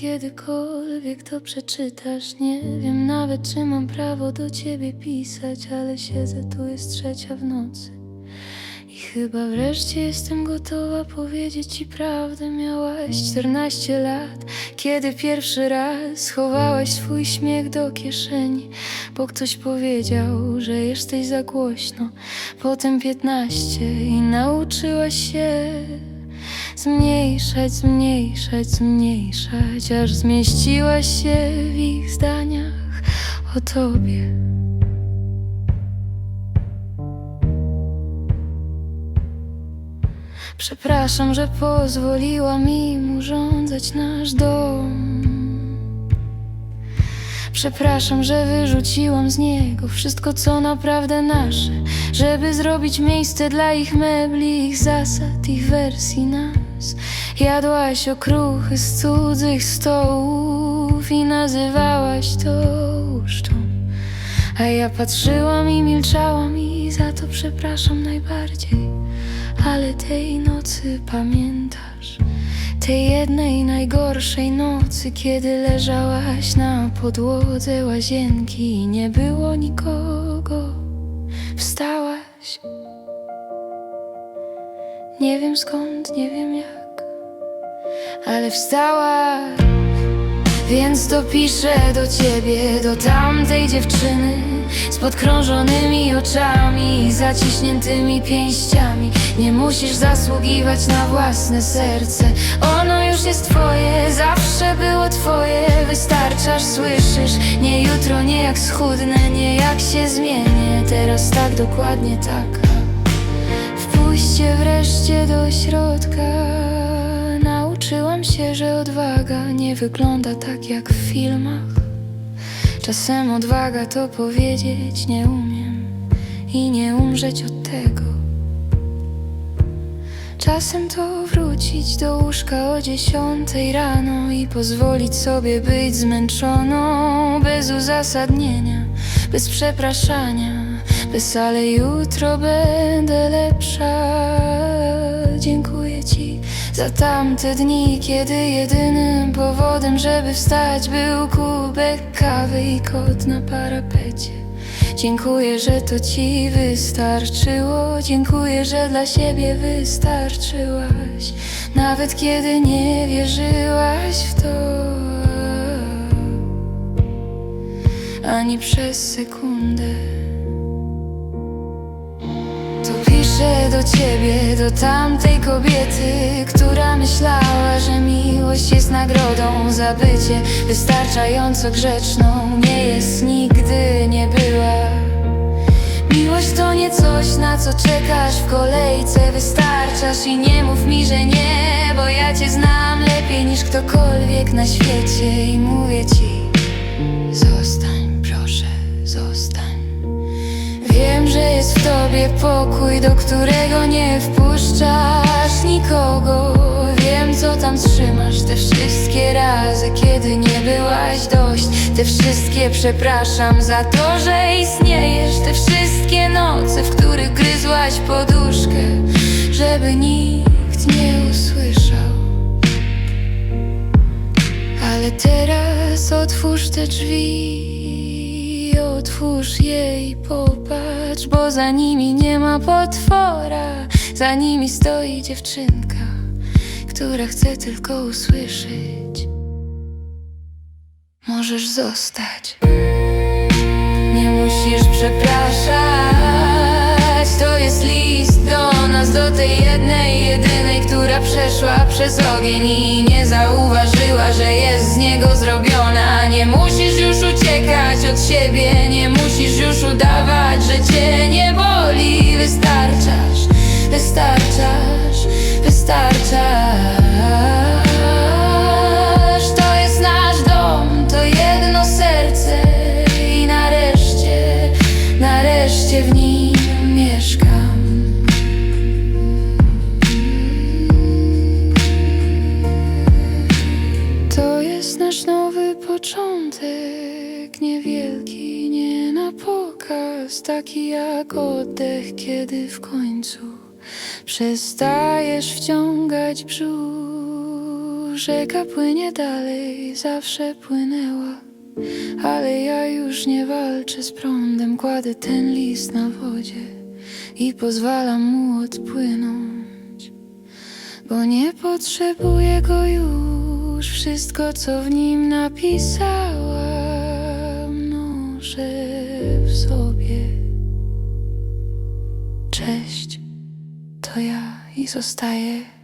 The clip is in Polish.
kiedykolwiek to przeczytasz. Nie wiem nawet, czy mam prawo do ciebie pisać, ale siedzę tu, jest trzecia w nocy. I chyba wreszcie jestem gotowa powiedzieć ci prawdę. Miałaś 14 lat, kiedy pierwszy raz schowałaś swój śmiech do kieszeni, bo ktoś powiedział, że jesteś za głośno. Potem 15 i nauczyłaś się zmniejszać, zmniejszać, zmniejszać, aż zmieściłaś się w ich zdaniach o tobie. Przepraszam, że pozwoliłam im urządzać nasz dom. Przepraszam, że wyrzuciłam z niego wszystko, co naprawdę nasze, żeby zrobić miejsce dla ich mebli, ich zasad, ich wersji nas. Jadłaś okruchy z cudzych stołów i nazywałaś to ucztą. A ja patrzyłam i milczałam i za to przepraszam najbardziej. Ale tej nocy pamiętasz? Tej jednej najgorszej nocy, kiedy leżałaś na podłodze łazienki i nie było nikogo. Wstałaś. Nie wiem skąd, nie wiem jak, ale wstałaś. Więc dopiszę do ciebie, do tamtej dziewczyny Z podkrążonymi oczami i zaciśniętymi pięściami. Nie musisz zasługiwać na własne serce. Ono już jest twoje, zawsze było twoje. Wystarczasz, słyszysz, nie jutro, nie jak schudnę Nie jak się zmienię, teraz tak, dokładnie tak Wpuśćcie wreszcie do środka. Nauczyłam się, że odwaga nie wygląda tak jak w filmach. Czasem odwaga to powiedzieć nie umiem i nie umrzeć od tego. Czasem to wrócić do łóżka o dziesiątej rano i pozwolić sobie być zmęczoną bez uzasadnienia, bez przepraszania, bez ale jutro będę lepsza. Dziękuję Ci za tamte dni, kiedy jedynym powodem, żeby wstać był kubek kawy i kot na parapecie. Dziękuję, że to ci wystarczyło. Dziękuję, że dla siebie wystarczyłaś. Nawet kiedy nie wierzyłaś w to ani przez sekundę. Ciebie, do tamtej kobiety, która myślała, że miłość jest nagrodą za bycie wystarczająco grzeczną. Nie jest, nigdy nie była. Miłość to nie coś, na co czekasz w kolejce, wystarczasz i nie mów mi, że nie, bo ja cię znam lepiej niż ktokolwiek na świecie i mówię ci, tobie pokój, do którego nie wpuszczasz nikogo. Wiem, co tam trzymasz te wszystkie razy, kiedy nie byłaś dość. Te wszystkie przepraszam za to, że istniejesz. Te wszystkie noce, w których gryzłaś poduszkę, żeby nikt nie usłyszał. Ale teraz otwórz te drzwi, otwórz je i popatrz, bo za nimi nie ma potwora, za nimi stoi dziewczynka, która chce tylko usłyszeć. Możesz zostać. Nie musisz przepraszać, to jest list do nas, do tej jednej, jedynej, która przeszła przez ogień i nie zauważyła, że jest z niego zrobiona. Nie musisz już uciekać od siebie, nie udawać, że cię nie boli. Wystarczasz, wystarczasz, wystarczasz. To jest nasz dom, to jedno serce i nareszcie, nareszcie w nim niewielki, nie na pokaz, taki jak oddech, kiedy w końcu przestajesz wciągać brzuch. rzeka płynie dalej, zawsze płynęła. Ale ja już nie walczę z prądem, kładę ten list na wodzie i pozwalam mu odpłynąć. Bo nie potrzebuję go już, wszystko co w nim napisałam, noszę w sobie. Cześć, to ja i zostaję.